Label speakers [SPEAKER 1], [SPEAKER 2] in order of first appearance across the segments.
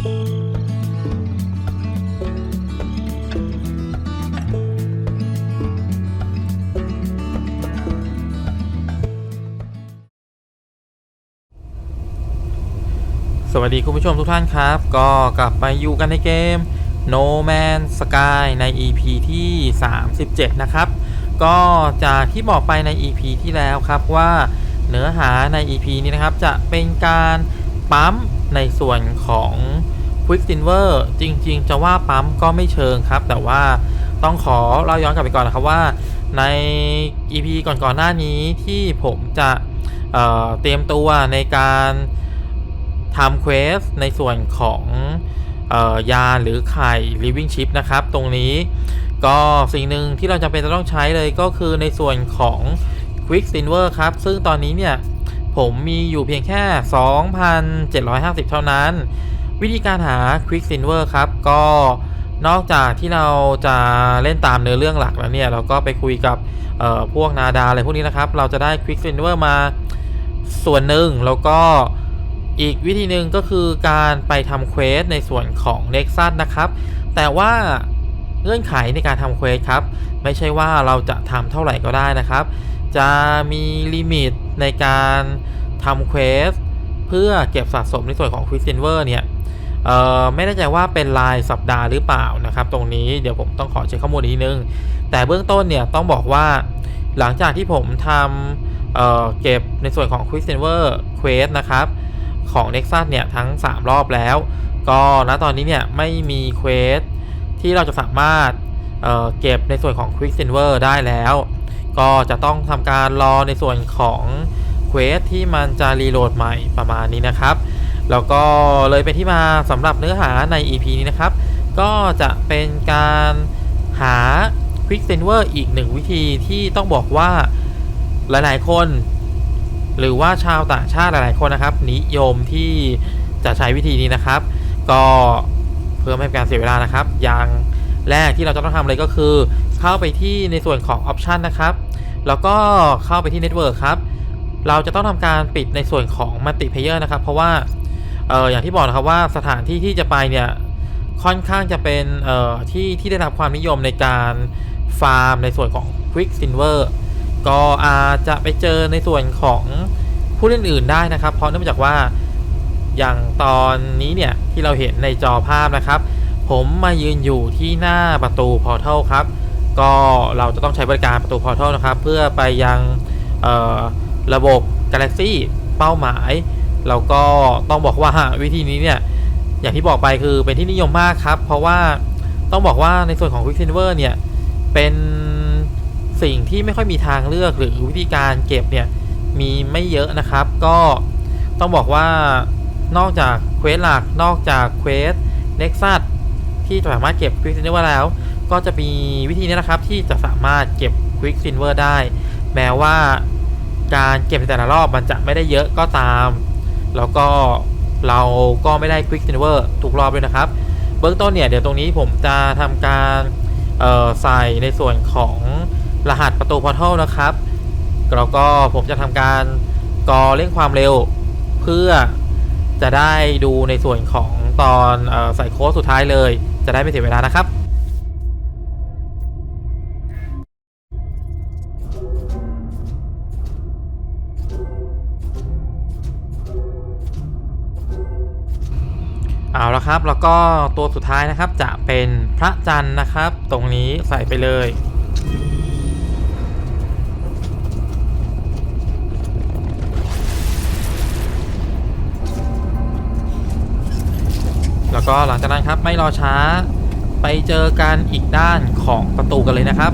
[SPEAKER 1] สวัสดีคุณผู้ชมทุกท่านครับ ก็กลับไปอยู่กันในเกม No Man Sky ใน EP ที่ 37 นะครับ ก็จากที่บอกไปใน EP ที่แล้วครับว่าเนื้อหาใน EP นี้นะครับจะเป็นการปั๊ม ในส่วนของ Quick Silver จริง ๆ จะว่าปั๊มก็ไม่เชิงครับ แต่ว่าต้องขอเล่าย้อนกลับไปก่อนนะครับว่า ใน EP ก่อนๆหน้านี้ที่ผมจะเเตรียมตัวในการทำเควสในส่วนของออยาหรือไข่ living chip นะครับ ตรงนี้ก็สิ่งหนึ่งที่เราจำเป็นจะต้องใช้เลยก็คือในส่วนของ quick silver ครับ ซึ่งตอนนี้เนี่ย ผมมีอยู่เพียงแค่ 2,750 เท่านั้น วิธีการหา quick silver ครับ ก็นอกจากที่เราจะเล่นตามเนื้อเรื่องหลักแล้วเนี่ย เราก็ไปคุยกับพวกนาดาอะไรพวกนี้นะครับ เราจะได้ quick silver มาส่วนหนึ่งแล้วก็อีกวิธีหนึ่งก็คือการไปทำเควสในส่วนของ Nexus นะครับ แต่ว่าเงื่อนไขในการทำเควสครับ ไม่ใช่ว่าเราจะทำเท่าไหร่ก็ได้นะครับ จะมีลิมิตในการทำเควสเพื่อเก็บสะสมในส่วนของ Quick Silver เนี่ยไม่แน่ใจว่าเป็นรายสัปดาห์หรือเปล่านะครับ ตรงนี้เดี๋ยวผมต้องขอเช็คข้อมูลอีกนิดนึง แต่เบื้องต้นเนี่ยต้องบอกว่าหลังจากที่ผมทำเเก็บในส่วนของ Quick Silver Quest นะครับ ของ Nexus เนี่ย ทั้ง 3 รอบแล้ว ก็ณตอนนี้เนี่ย ไม่มีเควสที่เราจะสามารถเเก็บในส่วนของ Quick Silver ได้แล้ว ก็จะต้องทำการรอในส่วนของเควสที่มันจะรีโหลดใหม่ประมาณนี้นะครับ แล้วก็เลยเป็นที่มาสำหรับเนื้อหาใน EP นี้นะครับ ก็จะเป็นการหา Quick Silver อีกหนึ่งวิธีที่ต้องบอกว่าหลายๆ คน หรือว่าชาวต่างชาติหลายๆ คนนะครับ นิยมที่จะใช้วิธีนี้นะครับ ก็เพื่อไม่ให้การเสียเวลานะครับ อย่างแรกที่เราจะต้องทำเลยก็คือ เข้าไปที่ในส่วนของออปชันนะครับ แล้วก็เข้าไปที่เน็ตเวิร์กครับ เราจะต้องทำการปิดในส่วนของมัลติเพเยอร์นะครับ เพราะว่าเอออย่างที่บอกนะครับว่าสถานที่ที่จะไปเนี่ยค่อนข้างจะเป็นเอ่อที่ที่ได้รับความนิยมในการฟาร์มในส่วนของ Quick Silver ก็อาจจะไปเจอในส่วนของผู้เล่นอื่นได้นะครับ เพราะเนื่องจากว่าอย่างตอนนี้เนี่ยที่เราเห็นในจอภาพนะครับ ผมมายืนอยู่ที่หน้าประตูพอร์ทัลครับ ก็เราจะต้องใช้บริการประตูพอร์ทัลนะครับ เพื่อไปยังระบบ Galaxy เป้าหมายแล้วก็ต้องบอกว่าวิธีนี้เนี่ย อย่างที่บอกไปคือเป็นที่นิยมมากครับ เพราะว่าต้องบอกว่าในส่วนของ Quick Silver เนี่ย เป็นสิ่งที่ไม่ค่อยมีทางเลือกหรือวิธีการเก็บเนี่ย มีไม่เยอะนะครับ ก็ต้องบอกว่านอกจากเควสหลัก นอกจากเควส Nexus ที่สามารถเก็บ Quick Silver แล้ว ก็จะมีวิธีนี้นะครับที่จะสามารถเก็บ Quick Silver ได้ แม้ว่าการเก็บในแต่ละรอบมันจะไม่ได้เยอะก็ตาม แล้วก็เราก็ไม่ได้ Quick Silver ทุกรอบด้วยนะครับ เบื้องต้นเนี่ยเดี๋ยวตรงนี้ผมจะทำการใส่ในส่วนของรหัสประตูพอร์ทัลนะครับแล้วก็ผมจะทำการกอเร่งความเร็ว เพื่อจะได้ดูในส่วนของตอนอใส่โค้ดสุดท้ายเลย จะได้ไม่เสียเวลานะครับ เอาละครับ แล้วก็ตัวสุดท้ายนะครับจะเป็นพระจันทร์นะครับ ตรงนี้ใส่ไปเลย แล้วก็หลังจากนั้นครับไม่รอช้าไปเจอกันอีกด้านของประตูกันเลยนะครับ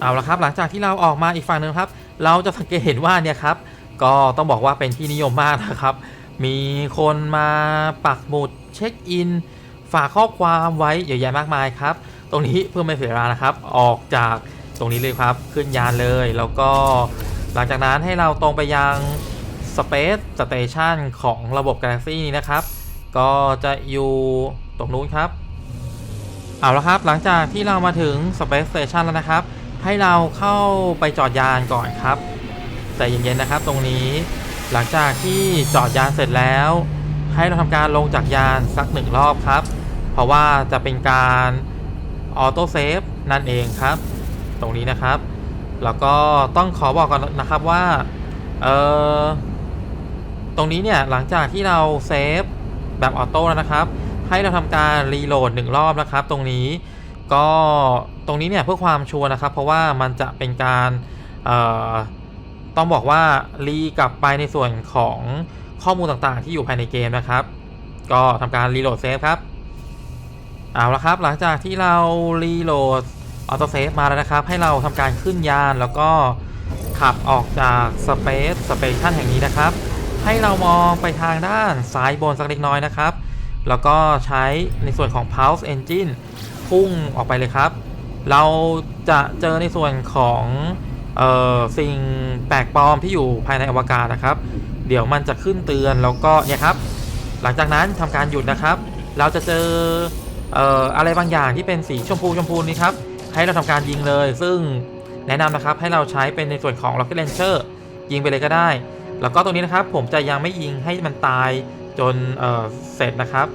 [SPEAKER 1] เอาละครับหลังจากที่เราออกมาอีกฝั่งหนึ่งครับ เราจะสังเกตเห็นว่าเนี่ยครับ ก็ต้องบอกว่าเป็นที่นิยมมากนะครับ มีคนมาปักหมุดเช็คอิน ฝากข้อความไว้เยอะแยะมากมายครับ ตรงนี้เพื่อไม่เสียเวลานะครับ ออกจากตรงนี้เลยครับ ขึ้นยานเลย แล้วก็หลังจากนั้นให้เราตรงไปยัง Space Station ของระบบ Galaxy นี้นะครับ ก็จะอยู่ตรงนู้นครับ เอาละครับ หลังจากที่เรามาถึง Space Station แล้วนะครับ ให้เราเข้าไปจอดยานก่อนครับใจเย็นๆนะครับตรงนี้ หลังจากที่จอดยานเสร็จแล้ว ให้เราทำการลงจากยานสักหนึ่งรอบครับ เพราะว่าจะเป็นการออโต้เซฟนั่นเองครับ ตรงนี้นะครับ แล้วก็ต้องขอบอกก่อนนะครับว่าเออตรงนี้เนี่ยหลังจากที่เราเซฟแบบออโต้แล้วนะครับ ให้เราทำการรีโหลดหนึ่งรอบนะครับ ตรงนี้ก็ตรงนี้เนี่ยเพื่อความชัวร์นะครับ เพราะว่ามันจะเป็นการเอ่อ ต้องบอกว่ารีกลับไปในส่วนของข้อมูลต่างๆ ที่อยู่ภายในเกมนะครับ ก็ทำการรีโหลดเซฟครับ เอาละครับ หลังจากที่เรารีโหลดออโต้เซฟมาแล้วนะครับ ให้เราทำการขึ้นยานแล้วก็ขับออกจากสเปซสเปชันแห่งนี้นะครับ ให้เรามองไปทางด้านซ้ายบนสักเล็กน้อยนะครับ แล้วก็ใช้ในส่วนของ Pulse Engine พุ่งออกไปเลยครับ เราจะเจอในส่วนของ เออสิ่งแปลกปลอมที่อยู่ภายในอวกาศนะครับ เดี๋ยวมันจะขึ้นเตือนแล้วก็เนี่ยครับ หลังจากนั้นทำการหยุดนะครับ เราจะเจอเอ่ออะไรบางอย่างที่เป็นสีชมพูชมพูนี้ครับให้เราทำการยิงเลย ซึ่งแนะนำนะครับให้เราใช้เป็นในส่วนของ Rocket Launcher ยิงไปเลยก็ได้ แล้วก็ตรงนี้นะครับผมจะยังไม่ยิงให้มันตายจนเอ่อเสร็จนะครับ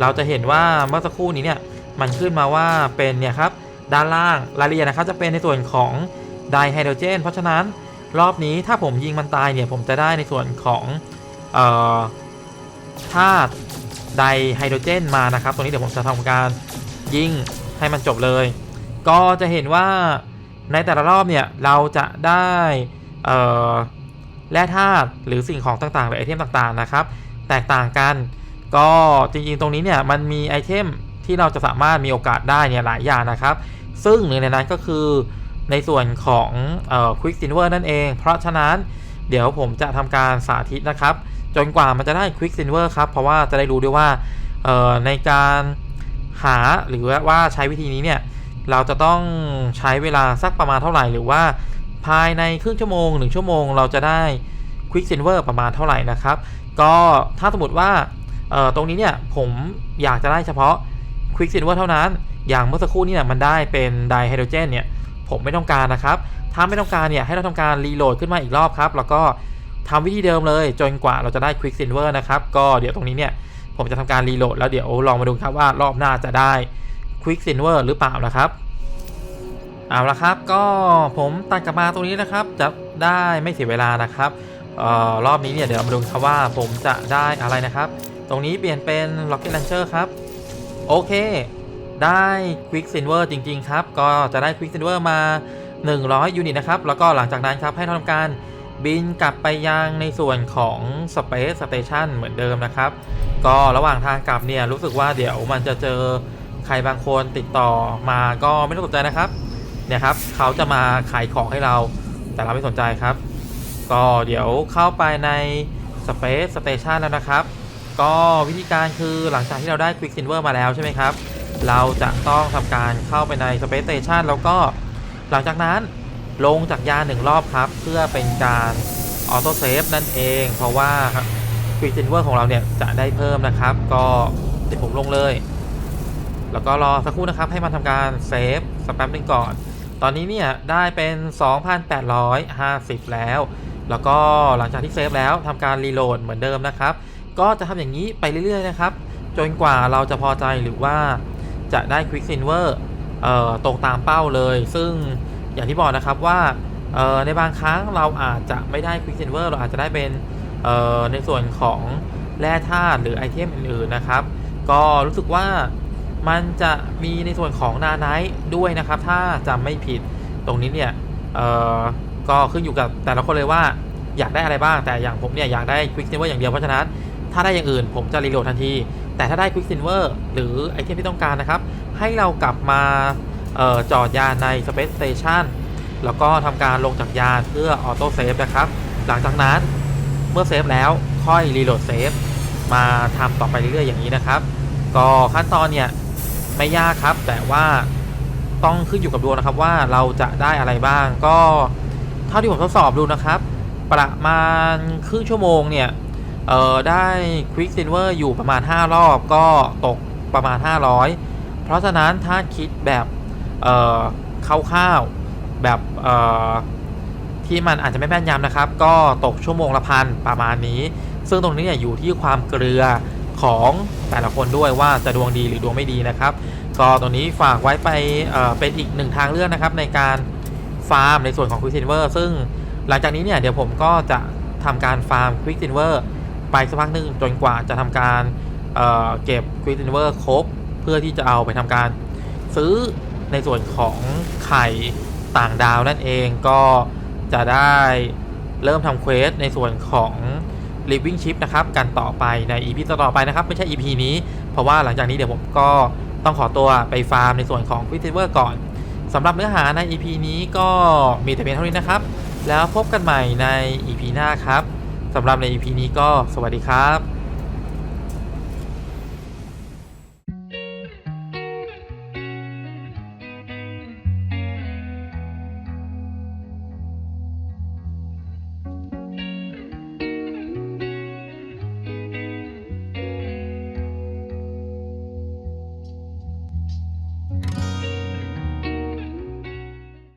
[SPEAKER 1] เราจะเห็นว่าเมื่อสักครู่นี้เนี่ยมันขึ้นมาว่าเป็นเนี่ยครับด้านล่างรายละเอียดนะครับจะเป็นในส่วนของ ได้ไฮโดรเจน เพราะฉะนั้นรอบนี้ถ้าผมยิงมันตายเนี่ยผมจะได้ในส่วนของธาตุไดไฮโดรเจนมานะครับ ตรงนี้เดี๋ยวผมจะทำการยิงให้มันจบเลย ก็จะเห็นว่าในแต่ละรอบเนี่ยเราจะได้แร่ธาตุหรือสิ่งของต่างๆหรือไอเทมต่างๆนะครับ แตกต่างกัน ก็จริงๆตรงนี้เนี่ยมันมีไอเทมที่เราจะสามารถมีโอกาสได้เนี่ยหลายอย่างนะครับ ซึ่งหนึ่งในนั้นก็คือ ในส่วนของเอ่อ Quick Silver นั่นเอง เพราะฉะนั้นเดี๋ยวผมจะทำการสาธิตนะครับ จนกว่ามันจะได้ Quick Silver ครับ เพราะว่าจะได้รู้ด้วยว่าในการหาหรือว่าใช้วิธีนี้เนี่ย เราจะต้องใช้เวลาสักประมาณเท่าไหร่ หรือว่าภายในครึ่งชั่วโมงหนึ่งชั่วโมงเราจะได้ Quick Silver ประมาณเท่าไหร่นะครับ ก็ถ้าสมมติว่าตรงนี้เนี่ยผมอยากจะได้เฉพาะ Quick Silver เท่านั้น อย่างเมื่อสักครู่นี่เนี่ยมันได้เป็นไดไฮโดรเจนเนี่ย ผมไม่ต้องการนะครับ ถ้าไม่ต้องการเนี่ยให้เราทำการรีโหลดขึ้นมาอีกรอบครับ แล้วก็ทำวิธีเดิมเลย จนกว่าเราจะได้ Quick Silver นะครับ ก็เดี๋ยวตรงนี้เนี่ยผมจะทำการรีโหลดแล้วเดี๋ยวลองมาดูครับว่ารอบหน้าจะได้ Quick Silver หรือเปล่านะครับ เอาละครับ ก็ผมตัดกลับมาตรงนี้นะครับ จะได้ไม่เสียเวลานะครับออรอบนี้เนี่ยเดี๋ยวมาดูครับว่าผมจะได้อะไรนะครับ ตรงนี้เปลี่ยนเป็น Rocket Launcher ครับ โอเค ได้ Quick Silver จริง ๆ ครับ ก็จะได้ Quick Silver มา 100 ยูนิตนะครับ แล้วก็หลังจากนั้นครับให้ทำการบินกลับไปยังในส่วนของ Space Station เหมือนเดิมนะครับ ก็ระหว่างทางกลับเนี่ยรู้สึกว่าเดี๋ยวมันจะเจอใครบางคนติดต่อมาก็ไม่ต้องสนใจนะครับเนี่ยครับเขาจะมาขายของให้เราแต่เราไม่สนใจครับ ก็เดี๋ยวเข้าไปใน Space Station แล้วนะครับ ก็วิธีการคือหลังจากที่เราได้ Quick Silver มาแล้วใช่ไหมครับ เราจะต้องทำการเข้าไปใน Space Station แล้วก็หลังจากนั้นลงจากยานหนึ่งรอบครับ เพื่อเป็นการออโต้เซฟนั่นเอง เพราะว่า Quick Silver ของเราเนี่ยจะได้เพิ่มนะครับ ก็เดี๋ยวผมลงเลย แล้วก็รอสักครู่นะครับให้มันทำการเซฟสักแป๊บหนึ่งก่อน ตอนนี้เนี่ยได้เป็น 2,850 แล้ว แล้วก็หลังจากที่เซฟแล้วทำการรีโหลดเหมือนเดิมนะครับ ก็จะทำอย่างนี้ไปเรื่อยๆนะครับจนกว่าเราจะพอใจหรือว่า จะได้ Quick Silver เอ่อตรงตามเป้าเลย ซึ่งอย่างที่บอกนะครับว่าในบางครั้งเราอาจจะไม่ได้ Quick Silver เราอาจจะได้เป็นในส่วนของแร่ธาตุหรือไอเทมอื่นๆนะครับ ก็รู้สึกว่ามันจะมีในส่วนของนาไนท์ด้วยนะครับ ถ้าจำไม่ผิดตรงนี้เนี่ยก็ขึ้นอยู่กับแต่ละคนเลยว่าอยากได้อะไรบ้างแต่อย่างผมเนี่ยอยากได้ Quick Silver อย่างเดียวเพราะฉะนั้นถ้าได้อย่างอื่นผมจะรีโหลดทันที แต่ถ้าได้ Quick Silver หรือไอเทมที่ต้องการนะครับ ให้เรากลับมาออจอดยานใน Space Station แล้วก็ทำการลงจากยานเพื่อออโต้เซฟนะครับ หลังจากนั้นเมื่อเซฟแล้วค่อยรีโหลดเซฟมาทำต่อไปเรื่อยๆอย่างนี้นะครับ ก็ขั้นตอนเนี่ยไม่ยากครับ แต่ว่าต้องขึ้นอยู่กับดวงนะครับว่าเราจะได้อะไรบ้าง ก็เท่าที่ผมทดสอบดูนะครับ ประมาณครึ่งชั่วโมงเนี่ย เอ่อได้ Quick Silver อยู่ประมาณ 5 รอบก็ตกประมาณ 500 เพราะฉะนั้นถ้าคิดแบบเอ่อคร่าวๆแบบเอ่อที่มันอาจจะไม่แม่นยำนะครับ ก็ตกชั่วโมงละพันประมาณนี้ ซึ่งตรงนี้เนี่ยอยู่ที่ความเกลือของแต่ละคนด้วยว่าจะดวงดีหรือดวงไม่ดีนะครับ ก็ตรงนี้ฝากไว้ไปเเป็นอีกหนึ่งทางเลือกนะครับในการฟาร์มในส่วนของ Quick Silver ซึ่งหลังจากนี้เนี่ยเดี๋ยวผมก็จะทำการฟาร์ม Quick Silver ไปสักพักหนึ่งจนกว่าจะทำการเเก็บ Quick Silver ครบเพื่อที่จะเอาไปทำการซื้อในส่วนของไข่ต่างดาวนั่นเองก็จะได้เริ่มทำเควสในส่วนของ Living Chip นะครับ กันต่อไปใน EP ต่อไปนะครับ ไม่ใช่ EP นี้ เพราะว่าหลังจากนี้เดี๋ยวผมก็ต้องขอตัวไปฟาร์มในส่วนของ Quick Silver ก่อนสำหรับเนื้อหาใน EP นี้ก็มีแต่เพียงเท่านี้นะครับ แล้วพบกันใหม่ใน EP หน้าครับ สำหรับใน EP นี้ก็สวัสดีครับ